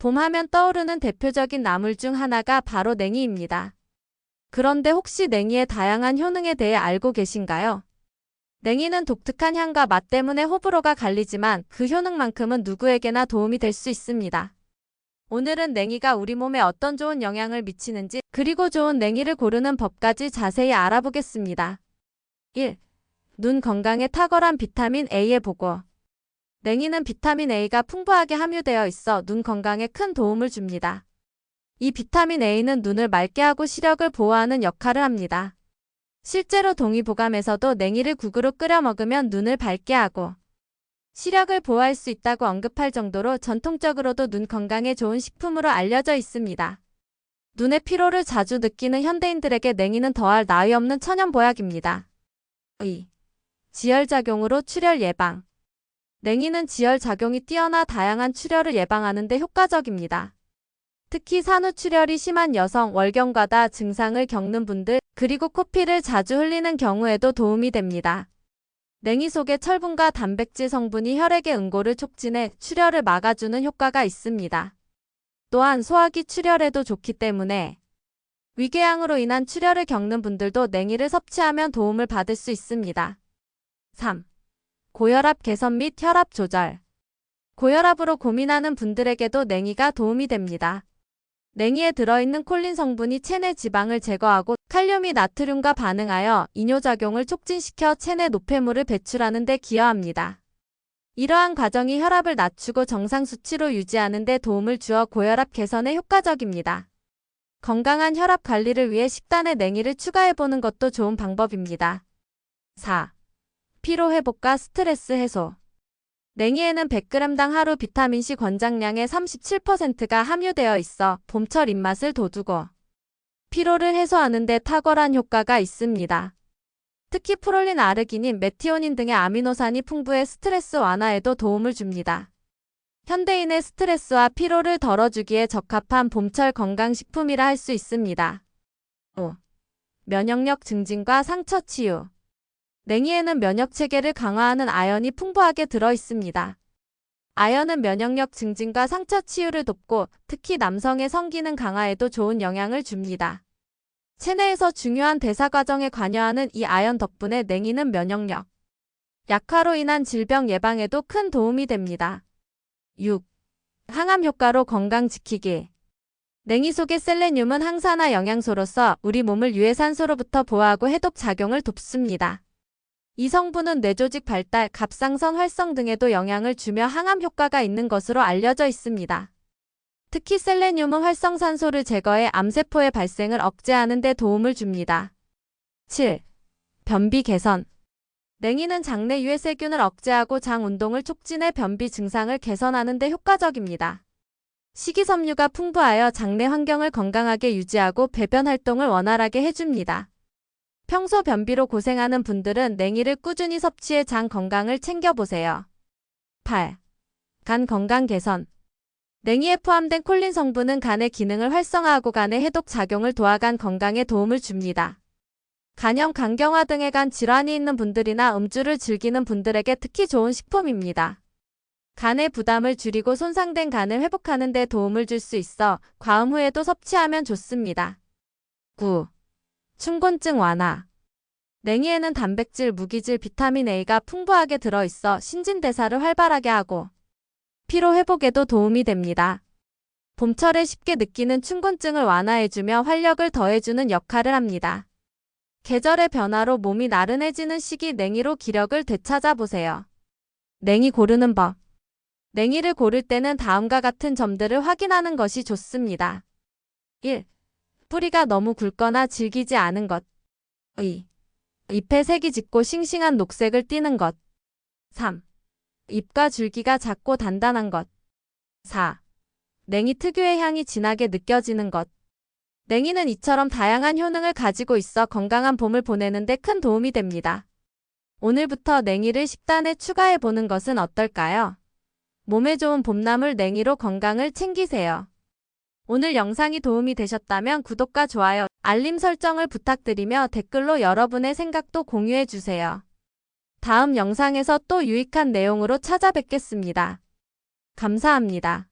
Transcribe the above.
봄하면 떠오르는 대표적인 나물 중 하나가 바로 냉이입니다. 그런데 혹시 냉이의 다양한 효능에 대해 알고 계신가요? 냉이는 독특한 향과 맛 때문에 호불호가 갈리지만 그 효능만큼은 누구에게나 도움이 될 수 있습니다. 오늘은 냉이가 우리 몸에 어떤 좋은 영향을 미치는지 그리고 좋은 냉이를 고르는 법까지 자세히 알아보겠습니다. 1. 눈 건강에 탁월한 비타민 A의 보고. 냉이는 비타민 A가 풍부하게 함유되어 있어 눈 건강에 큰 도움을 줍니다. 이 비타민 A는 눈을 맑게 하고 시력을 보호하는 역할을 합니다. 실제로 동의보감에서도 냉이를 국으로 끓여 먹으면 눈을 밝게 하고 시력을 보호할 수 있다고 언급할 정도로 전통적으로도 눈 건강에 좋은 식품으로 알려져 있습니다. 눈의 피로를 자주 느끼는 현대인들에게 냉이는 더할 나위 없는 천연 보약입니다. 의. 지혈작용으로 출혈 예방. 냉이는 지혈작용이 뛰어나 다양한 출혈을 예방하는 데 효과적입니다. 특히 산후 출혈이 심한 여성, 월경과다 증상을 겪는 분들, 그리고 코피를 자주 흘리는 경우에도 도움이 됩니다. 냉이 속의 철분과 단백질 성분이 혈액의 응고를 촉진해 출혈을 막아주는 효과가 있습니다. 또한 소화기 출혈에도 좋기 때문에 위궤양으로 인한 출혈을 겪는 분들도 냉이를 섭취하면 도움을 받을 수 있습니다. 3. 고혈압 개선 및 혈압 조절. 고혈압으로 고민하는 분들에게도 냉이가 도움이 됩니다. 냉이에 들어있는 콜린 성분이 체내 지방을 제거하고 칼륨이 나트륨과 반응하여 이뇨작용을 촉진시켜 체내 노폐물을 배출하는 데 기여합니다. 이러한 과정이 혈압을 낮추고 정상 수치로 유지하는 데 도움을 주어 고혈압 개선에 효과적입니다. 건강한 혈압 관리를 위해 식단에 냉이를 추가해보는 것도 좋은 방법입니다. 4. 피로 회복과 스트레스 해소. 냉이에는 100g당 하루 비타민C 권장량의 37%가 함유되어 있어 봄철 입맛을 돋우고 피로를 해소하는 데 탁월한 효과가 있습니다. 특히 프롤린 아르기닌, 메티오닌 등의 아미노산이 풍부해 스트레스 완화에도 도움을 줍니다. 현대인의 스트레스와 피로를 덜어주기에 적합한 봄철 건강식품이라 할 수 있습니다. 5. 면역력 증진과 상처 치유. 냉이에는 면역 체계를 강화하는 아연이 풍부하게 들어 있습니다. 아연은 면역력 증진과 상처 치유를 돕고 특히 남성의 성기능 강화에도 좋은 영향을 줍니다. 체내에서 중요한 대사 과정에 관여하는 이 아연 덕분에 냉이는 면역력 약화로 인한 질병 예방에도 큰 도움이 됩니다. 6. 항암 효과로 건강 지키기. 냉이 속의 셀레늄은 항산화 영양소로서 우리 몸을 유해산소로부터 보호하고 해독 작용을 돕습니다. 이 성분은 뇌조직 발달, 갑상선 활성 등에도 영향을 주며 항암 효과가 있는 것으로 알려져 있습니다. 특히 셀레늄은 활성산소를 제거해 암세포의 발생을 억제하는 데 도움을 줍니다. 7. 변비 개선. 냉이는 장내 유해 세균을 억제하고 장 운동을 촉진해 변비 증상을 개선하는 데 효과적입니다. 식이섬유가 풍부하여 장내 환경을 건강하게 유지하고 배변 활동을 원활하게 해줍니다. 평소 변비로 고생하는 분들은 냉이를 꾸준히 섭취해 장 건강을 챙겨보세요. 8. 간 건강 개선. 냉이에 포함된 콜린 성분은 간의 기능을 활성화하고 간의 해독 작용을 도와 간 건강에 도움을 줍니다. 간염, 간경화 등의 간 질환이 있는 분들이나 음주를 즐기는 분들에게 특히 좋은 식품입니다. 간의 부담을 줄이고 손상된 간을 회복하는 데 도움을 줄 수 있어 과음 후에도 섭취하면 좋습니다. 9. 춘곤증 완화. 냉이에는 단백질, 무기질, 비타민 A가 풍부하게 들어있어 신진대사를 활발하게 하고 피로 회복에도 도움이 됩니다. 봄철에 쉽게 느끼는 춘곤증을 완화해주며 활력을 더해주는 역할을 합니다. 계절의 변화로 몸이 나른해지는 시기 냉이로 기력을 되찾아보세요. 냉이 고르는 법. 냉이를 고를 때는 다음과 같은 점들을 확인하는 것이 좋습니다. 1. 뿌리가 너무 굵거나 질기지 않은 것. 2. 잎에 색이 짙고 싱싱한 녹색을 띠는 것. 3. 잎과 줄기가 작고 단단한 것. 4. 냉이 특유의 향이 진하게 느껴지는 것. 냉이는 이처럼 다양한 효능을 가지고 있어 건강한 봄을 보내는 데 큰 도움이 됩니다. 오늘부터 냉이를 식단에 추가해 보는 것은 어떨까요? 몸에 좋은 봄나물 냉이로 건강을 챙기세요. 오늘 영상이 도움이 되셨다면 구독과 좋아요, 알림 설정을 부탁드리며 댓글로 여러분의 생각도 공유해 주세요. 다음 영상에서 또 유익한 내용으로 찾아뵙겠습니다. 감사합니다.